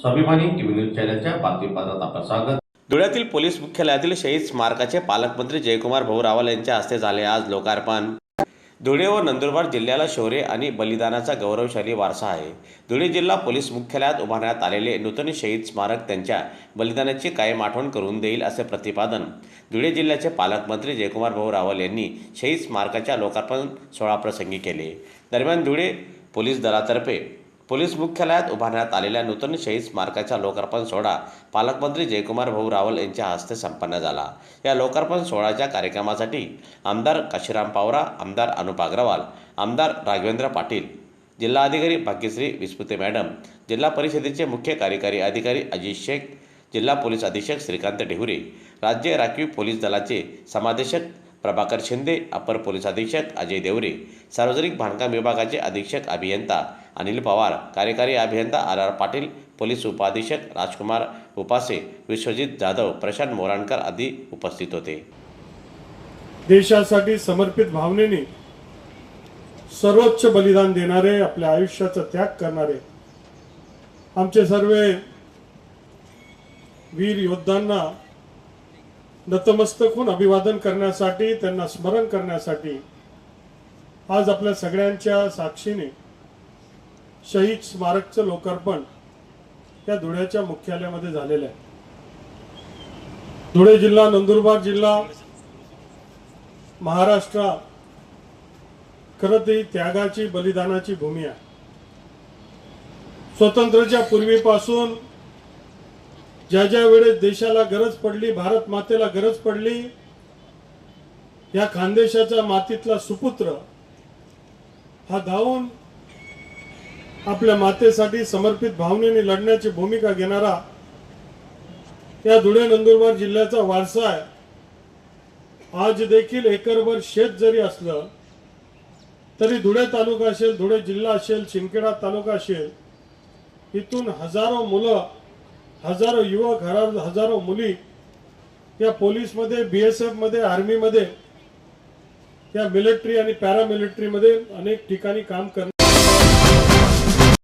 स्वाभिमानी TV news चॅनलच्या बातमीपत्रात आपलं स्वागत. धुळ्यातील पोलीस मुख्यालयातील शहीद स्मारकाचे पालकमंत्री जयकुमार भाऊ रावल यांच्या हस्ते झाले आज लोकार्पण. धुळे व नंदुरबार जिल्ह्याला शौर्य आणि बलिदानाचा गौरवशाली वारसा आहे. धुळे जिल्हा पोलीस मुख्यालयात उभारण्यात आलेले नूतन शहीद स्मारक त्यांच्या बलिदानाची कायम आठवण करून देईल असे प्रतिपादन धुळे जिल्ह्याचे पालकमंत्री जयकुमार भाऊ रावल यांनी शहीद स्मारकाच्या लोकार्पण सोहळाप्रसंगी केले. दरम्यान धुळे पोलीस दलातर्फे पोलीस मुख्यालयात उभारण्यात आलेल्या नूतन शहीद स्मारकाचा लोकार्पण सोहळा पालकमंत्री जयकुमार भाऊ रावल यांच्या हस्ते संपन्न झाला. या लोकार्पण सोहळ्याच्या कार्यक्रमासाठी आमदार काशीराम पावरा आमदार अनुप अग्रवाल आमदार राघवेंद्र पाटील जिल्हाधिकारी भाग्यश्री विस्पुते मॅडम जिल्हा परिषदेचे मुख्य कार्यकारी अधिकारी अजित शेख जिल्हा पोलीस अधीक्षक श्रीकांत ढेवरे राज्य राखीव पोलीस दलाचे समादेशक प्रभाकर शिंदे अपर पोलीस अधीक्षक अजय देवरे सार्वजनिक बांधकाम विभागाचे अधीक्षक अभियंता अनिल पवार कार्यकारी अभियंता आर आर पाटील पोलीस उपाधीक्षक राजकुमार उपासे विश्वजित जाधव प्रशांत मोराणकर आदी उपस्थित होते. देशासाठी समर्पित भावनेने सर्वोच्च बलिदान देणारे आपल्या आयुष्याचा त्याग करणारे आमचे सर्व वीर योद्धांना नतमस्तक होऊन अभिवादन करण्यासाठी त्यांना स्मरण करण्यासाठी आज आपल्या सगळ्यांच्या साक्षीने शहीद स्मारकचं लोकार्पण या धुळ्याच्या मुख्यालयामध्ये झालेलं आहे. धुळे जिल्हा नंदुरबार जिल्हा महाराष्ट्र खरं तर ही त्यागाची बलिदानाची भूमी आहे. स्वतंत्रच्या पूर्वीपासून ज्या ज्या वेळेस देशाला गरज पडली भारत मातेला गरज पडली या खानदेशाच्या मातीतला सुपुत्र हा धावून आपल्या मातेसाठी समर्पित भावनेने लढण्याची भूमिका घेणारा या धुळे नंदुरबार जिल्ह्याचा वारसा आहे. आज देखील एकरभर शेत जरी असलं तरी धुळे तालुका असेल धुळे जिल्हा असेल शिंदखेडा तालुका असेल इथून हजारो मुलं हजारो युवक हजारो मुली या पोलीसमध्ये बी एस एफमध्ये आर्मीमध्ये या मिलिटरी आणि पॅरामिलिटरीमध्ये अनेक ठिकाणी काम कर